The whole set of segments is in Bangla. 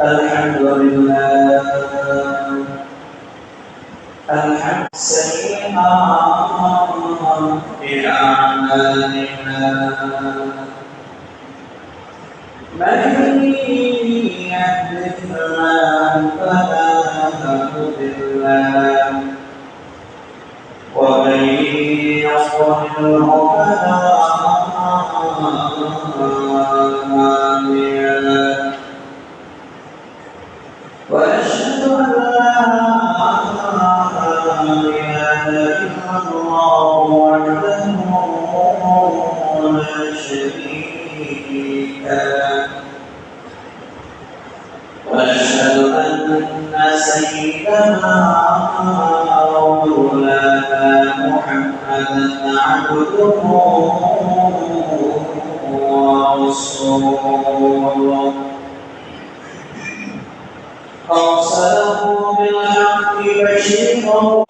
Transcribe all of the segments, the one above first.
الحمد لله. الحمد سيئا بأعمالنا من يهده الله فلا مضل له ومن يضلل فلا Thank you. بالحق بشيرا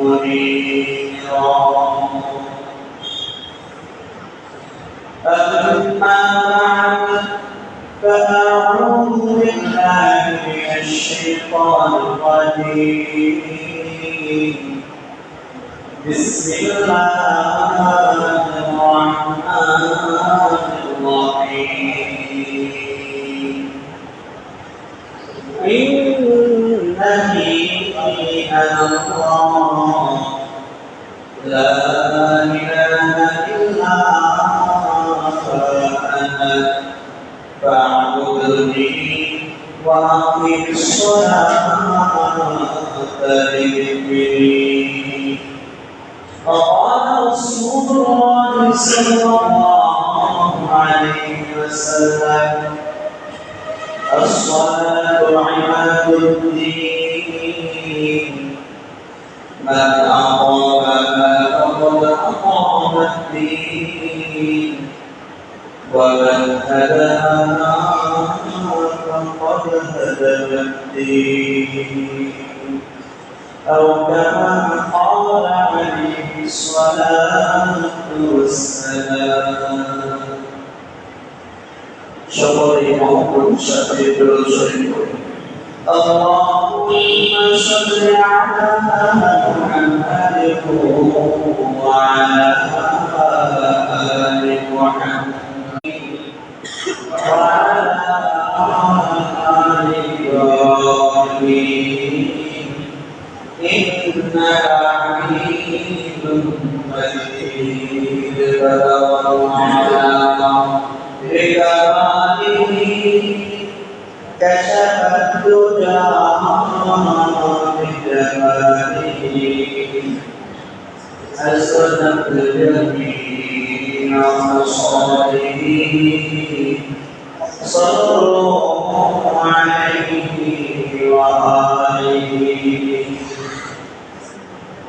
ونذيرا أما بعد الشيطان الرجيم. بسم الله الرحمن الرحيم. وأقم الصلاة لذكري وقال رسول الله صلى الله عليه وسلم الصلاة عماد الدين. من ومن هداها فقد هدم الدين أو كما قال عليه الصلاة والسلام সকলে মহকুম সাথে প্রদর্শন করি اللهم صل على محمد وعلى آل حسنت جميع مصالحه صلوا عليه وآله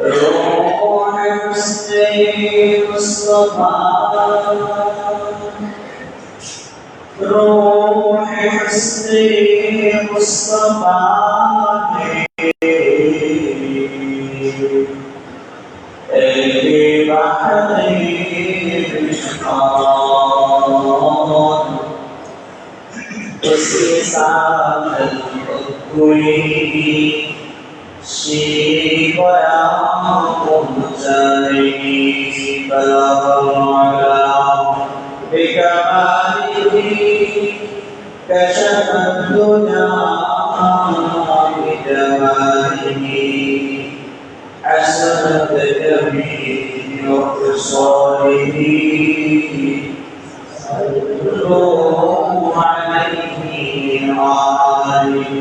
روح حسين مصطفى روح حسن مصطفى في بحر الإشقاق وسيسان الحكوي شيخ ويعقوب جاري بلغ العلا بكماله كشف الدنيا بجماله حسنت جميع خصاله صلوا عليه وآله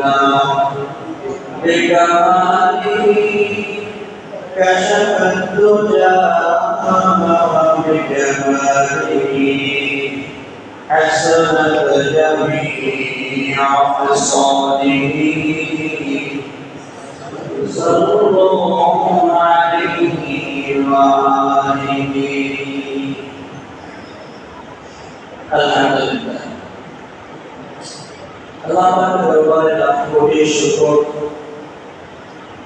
بكماله كشف الدجى أمامها بجماله حسنت جميع خصاله صلى الله عليه وآله الحمد لله اللهم لك الوالد أخوه الشكر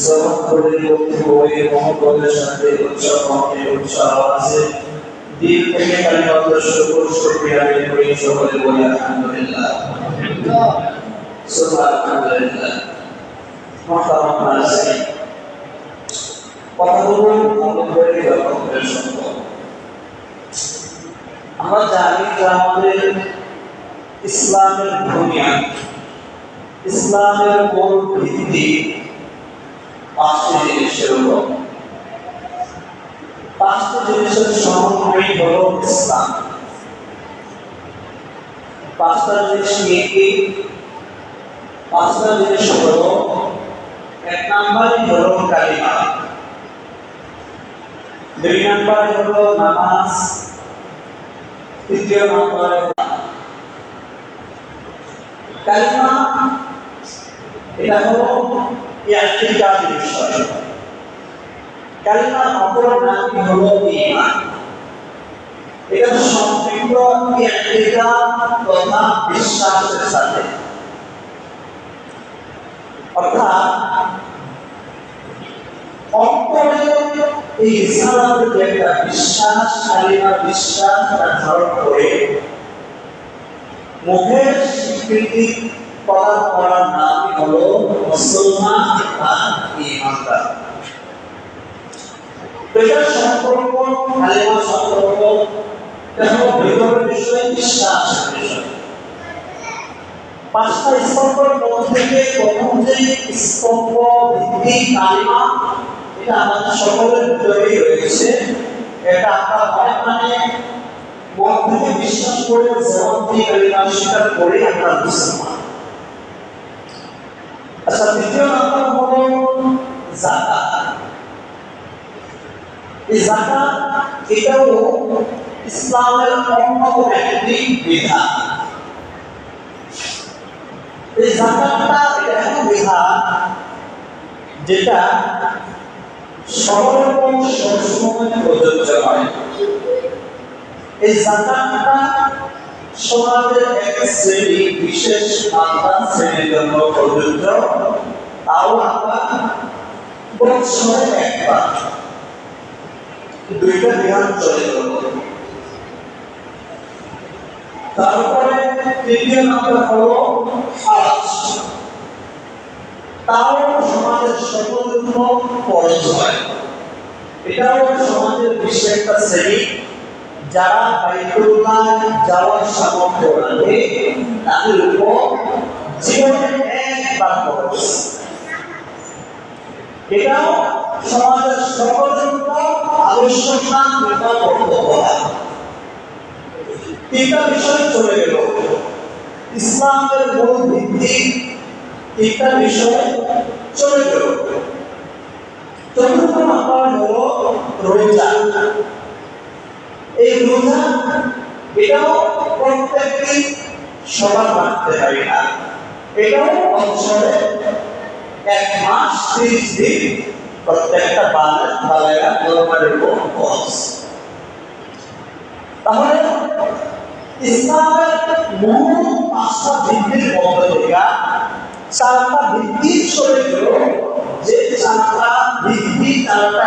জবাব করে মহব্বতের সাথে উৎসাহ উৎসাহ আছে দিন থেকে কালিমাত্র শুকর শুকরিয়া আদায় করি সকলে বলি আলহামদুলিল্লাহ। সুবহান আলহামদুলিল্লাহ মহতারাম নাসির কথা বলব আমাদের ব্যাপকের আমরা জানি যে আমাদের ইসলামের বুনিয়াদ ইসলামের মূল ভিত্তি পাঁচটি জিনিসের উপর। পাঁচটি জিনিসের সমন্বয় হল ইসলাম। পাঁচটা জিনিস নিয়ে কি? পাঁচটা জিনিস হল, এক নাম্বারই হল কালিমা। দুই নাম্বার হল নামাজ। তৃতীয় নাম্বার কালিমা, এটা হলো ইয়াকিকার বিষয়। কালিমা অপর নামই হলো ঈমান এটা সম্পৃক্ত তথা বিশ্বাসের সাথে। অর্থাৎ এই একটা বিশ্বাস, কালিমা বিশ্বাস ধারণ করে, মুখের স্বীকৃতি প্রদান করার নামই হলো মুসলমান বা ইমানদার এটার সম্পর্ক কালেমা সম্পর্ক হলো ভিতরের বিষয় বিষয় পাঁচটা স্তম্ভের মধ্যে থেকে প্রথম যে স্তম্ভ ভিত্তিক কালিমা এটা আমাদের সকলের ভিতরেই রয়েছে এটা আমরা হয় মানে মন থেকে বিশ্বাস করে জবাব কালিমা স্বীকার করে আমরা মুসলমান আচ্ছা দ্বিতীয় নাম্বার হলো জাকাত এই জাকাত এটাও ইসলামের অন্যতম একটি বিধান। এই জাকাতটা এমন বিধান যেটা সর্বরকম সবসময় প্রযোজ্য হয়। এই জাকাতটা সমাজের এক শ্রেণি, বিশেষ মাত্রা শ্রেণির জন্য প্রযোজ্য। তাও আমরা বৎসরে একবার দুইটা বিধান চলে গেল তারপরে তৃতীয় নাম্বার হলো হাজ তাও সমাজের সকল জন্য হয় এটাও সমাজের বিশেষ একটা শ্রেণি। যারা বাইতুল্লাহ যাওয়ার সামর্থ্য রাখে, তাদের উপর জীবনে একবার খরচ। এটাও সমাজের সকল জন্য আবশ্যক না কিংবা কর্তব্য তিনটা বিষয় চলে গেল। ইসলামের মূল ভিত্তি তিনটা বিষয় চলে গেল। চতুর্থ নাম্বার হলো রোজা। এই রোজা, এটাও প্রত্যেকটি সবার মানতে হবে না। এটাও বছরে এক মাস ত্রিশ দিন প্রত্যেকটা বালের বালেরা খরচ তাহলে ইসলামের মূল পাঁচটা ভিত্তির চারটা যে চারটা ভিত্তি, চারটা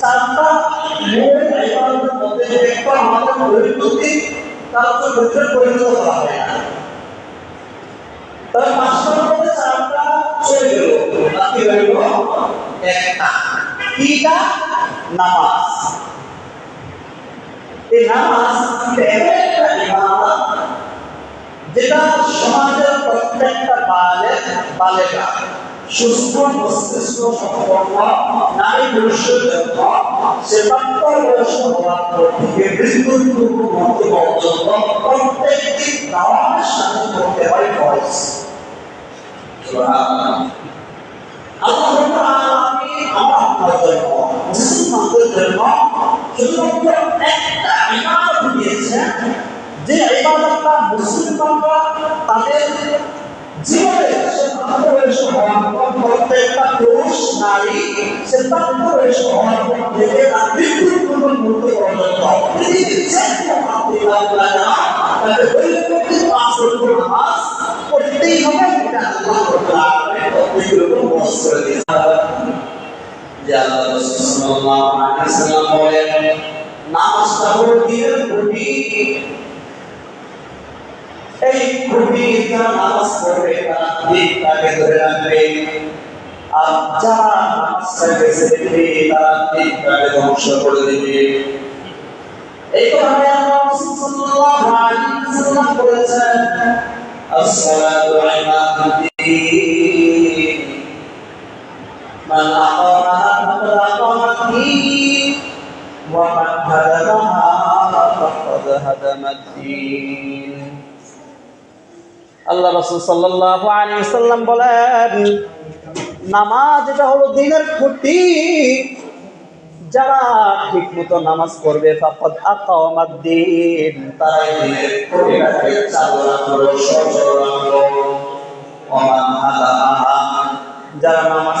চারটা মূল ইবাদতের মধ্যে একটা আমাদের পরিণতি তার তো ভিতরে পরিণত করা হয়। না তবে পাঁচটার মধ্যে চারটা চলে গেল বাকি রইল একটা। কিটা নামাজ। যেটা সমাজের প্রত্যেকটা বালে বালেকা সুস্থ মস্তিষ্ক সম্পন্ন একটা ইবাদত দিয়েছেন যে মুসলমানরা তাদের জীবনে সে হওয়ার পর প্রত্যেকটা পুরুষ, নারী, সে হওয়ার পর থেকে তার মৃত্যুর পূর্ব পর্যন্ত নামাজটা হলো দিনের খুঁটি এই কুটির যারা নামাজ পড়বে তারা ঠিক তাকে ধরে রাখবে আর যারা নামাজ পড়বে তারা ঠিক তাকে ধ্বংস করে দেবে এই কারণে আল্লাহ সাল্লাল্লাহু আল্লাহ রসুল সাল্লাহ আলী সাল্লাম বলেন, নামাজ এটা হলো দিনের খুঁটি। যারা ঠিক মতো নামাজ দিন। তারা যারা নামাজ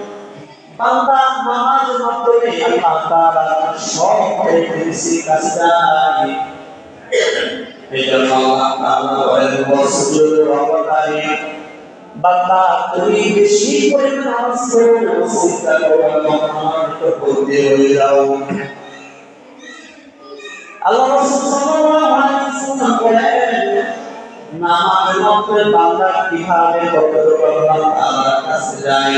বান্দা নামাজের মাধ্যমে আল্লাহ তাআলার সবচেয়ে বেশি কাছে যায় আল্লাহ তাআলা বলেন ওয়াসজুদ রব্বাকারী, বান্দা তুমি বেশি পরিমাণ নামাজ পড়ো চিন্তা করো মহানিত করতে হয়ে যাও। আল্লাহ রাসূল সাল্লাল্লাহু আলাইহি ওয়াসাল্লাম বলেন, নামাজের মধ্যে বান্দা কীভাবে কতটুকু আল্লাহ তাআলার কাছে যায়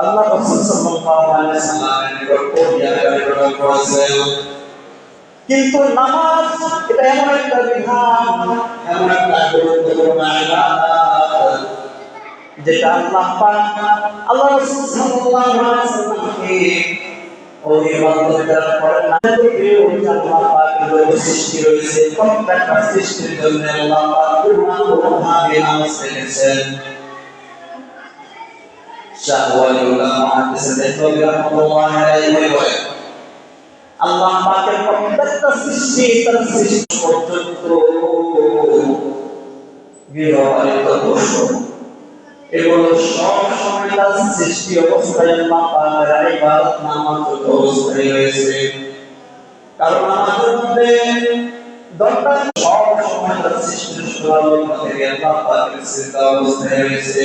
আল্লাহ রাসূল সাল্লাল্লাহু আলাইহি সাল্লামের নিকট পৌঁছায় করেছেন। কিন্তু নামাজ এটা এমন একটা বিধান এমন একটা গুরুত্বপূর্ণ ইবাদত যেটা আল্লাহ পাক আল্লাহ রাসূল সাল্লাল্লাহু আলাইহি সাল্লামকে ওই ইবাদতটা করেন না। ওই আল্লাহ পাকের যে সৃষ্টি রয়েছে। প্রত্যেকটা সৃষ্টির জন্য আল্লাহ পাক পূর্ণাঙ্গভাবে নামাজ রেখেছেন শাহওয়ালি উলামা হাদিসে দেখো রাহমাতুল্লাহ আলাইহি বলেন আল্লাহ পাকের প্রত্যেকটা সৃষ্টি তার সৃষ্টি পর্যন্ত অবস্থায় রয়েছে। কারণ আমাদের মধ্যে সব সময় তার সৃষ্টির অবস্থায় রয়েছে।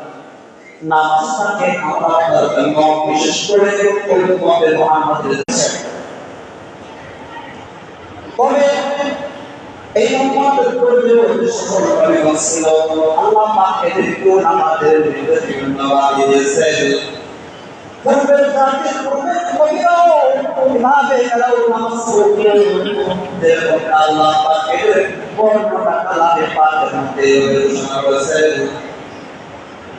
নামাজটাকে আমরা জন্য বিশেষ করে পবিত্রভাবে মহানদের তবে এই নম্বরের প্রয়োজন উদ্দেশ্য করে ছিল আল্লাহ পাক এদেরকেও আমাদের বিভিন্ন বাড়ি দিয়েছেন পূর্বের জাতির পূর্বের কবিরাও ভাবে এরাও নামাজ পড়তেন দেখুন আল্লাহ পাকের বর্ণনা কালামে পাকের মধ্যে ঘোষণা করেছেন।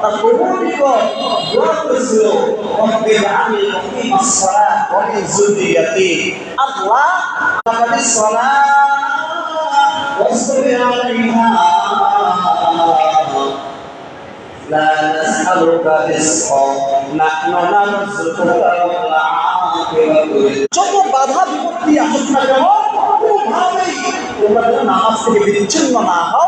তার প্রভুর নিকট দোয়া করেছিল রব্বি জাআলনি মুকিমাস সালাত ওয়া মিন যুররিয়াতি আল্লাহ আমাদের সালাত واصبر عليها لا نسألك رزقا نحن نرزقك والعاقبة যত বাধা বিপত্তি আসুক না কেন কোনোভাবেই তোমরা যেন নামাজ থেকে বিচ্ছিন্ন না হও এই